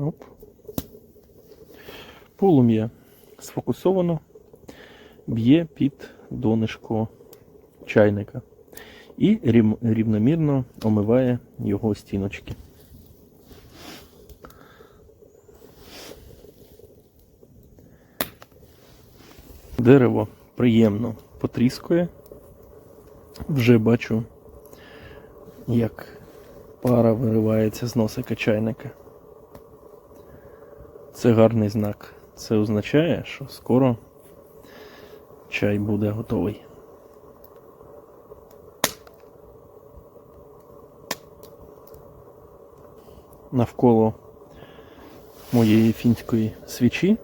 Оп. Полум'я сфокусовано, б'є під донишко чайника і рівномірно омиває його стіночки. Дерево приємно потріскує. Вже бачу, як пара виривається з носика чайника. Це гарний знак. Це означає, що скоро чай буде готовий. Навколо моєї фінської свічі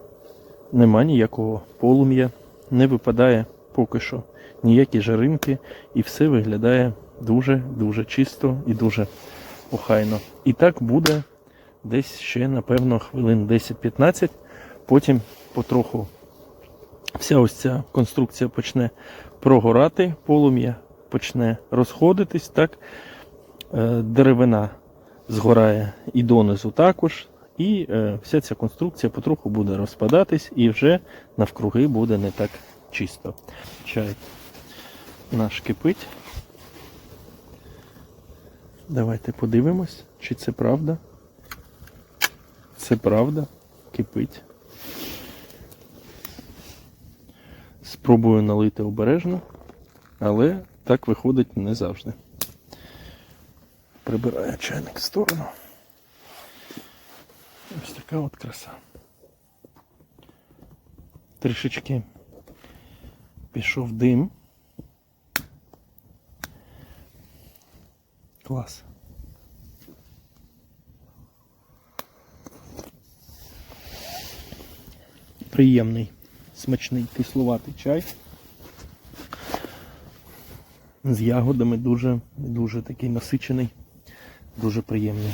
нема ніякого полум'я, не випадає поки що ніякі жаринки, і все виглядає дуже-дуже чисто і дуже охайно. І так буде десь ще, напевно, хвилин 10-15. Потім потроху вся ось ця конструкція почне прогорати, полум'я почне розходитись, так? Е, Деревина згорає і донизу також. І е, вся ця конструкція потроху буде розпадатись і вже навкруги буде не так чисто. Чай наш кипить. Давайте подивимось, чи це правда. Це правда, кипить. Спробую налити обережно, але так виходить не завжди. Прибираю чайник в сторону. Ось така от краса. Трішечки пішов дим. Клас. Приємний, смачний кисловатий чай. З ягодами дуже, дуже такий насичений, дуже приємний.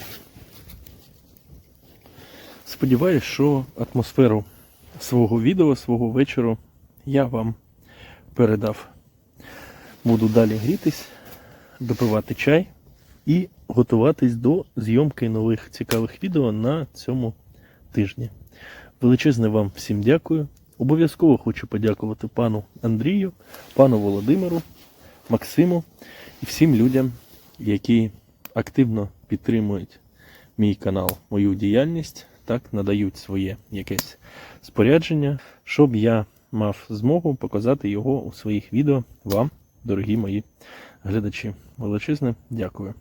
Сподіваюсь, що атмосферу свого відео, свого вечору я вам передав. Буду далі грітись, допивати чай і готуватись до зйомки нових цікавих відео на цьому тижні. Величезне вам всім дякую. Обов'язково хочу подякувати пану Андрію, пану Володимиру, Максиму і всім людям, які активно підтримують мій канал, мою діяльність, так надають своє якесь спорядження, щоб я мав змогу показати його у своїх відео вам, дорогі мої глядачі. Величезне дякую.